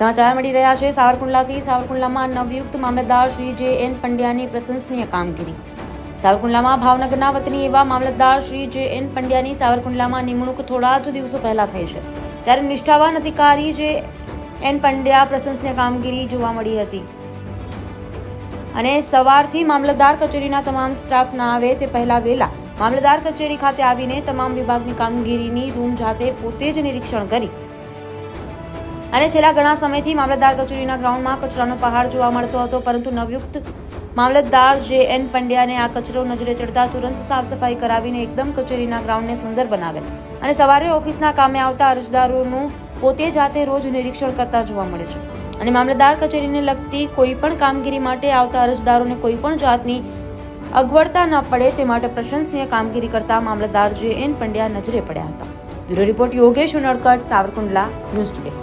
સમાચાર મળી રહ્યા છે. સાવરકુંડલાથી સાવરકુંડલામાં નવયુક્ત મામલતદાર શ્રી જે એન પંડ્યાની પ્રશંસનીય કામગીરી. સાવરકુંડલામાં ભાવનગરના વતની એવા મામલતદાર શ્રી જે એન પંડ્યાની સાવરકુંડલામાં નિમણૂક થોડા જ દિવસો પહેલા થઈ છે. ત્યારે નિષ્ઠાવાન અધિકારી જે એન પંડ્યા પ્રશંસનીય કામગીરી જોવા મળી હતી. અને સવારથી મામલતદાર કચેરીના તમામ સ્ટાફ ના આવે તે પહેલા વહેલા મામલતદાર કચેરી ખાતે આવીને તમામ વિભાગની કામગીરીની રૂમ જાતે પોતે જ નિરીક્ષણ કરી અને છેલ્લા ઘણા સમયથી મામલતદાર કચેરીના ગ્રાઉન્ડમાં કચરાનો પહાડ જોવા મળતો હતો, પરંતુ નવયુક્ત મામલતદાર જે એન પંડ્યાને આ કચરો નજરે ચડતા તુરંત સાફ સફાઈ કરાવીને એકદમ કચેરીના ગ્રાઉન્ડને સુંદર બનાવેલ અને સવારે ઓફિસના કામે આવતા અરજદારોનું પોતે જાતે રોજ નિરીક્ષણ કરતા જોવા મળે છે. અને મામલતદાર કચેરીને લગતી કોઈ પણ કામગીરી માટે આવતા અરજદારોને કોઈ પણ જાતની અગવડતા ન પડે તે માટે પ્રશંસનીય કામગીરી કરતા મામલતદાર જે એન પંડ્યા નજરે પડ્યા હતા. Bureau report Yogesh Unadkat, Savarkundla, News Today.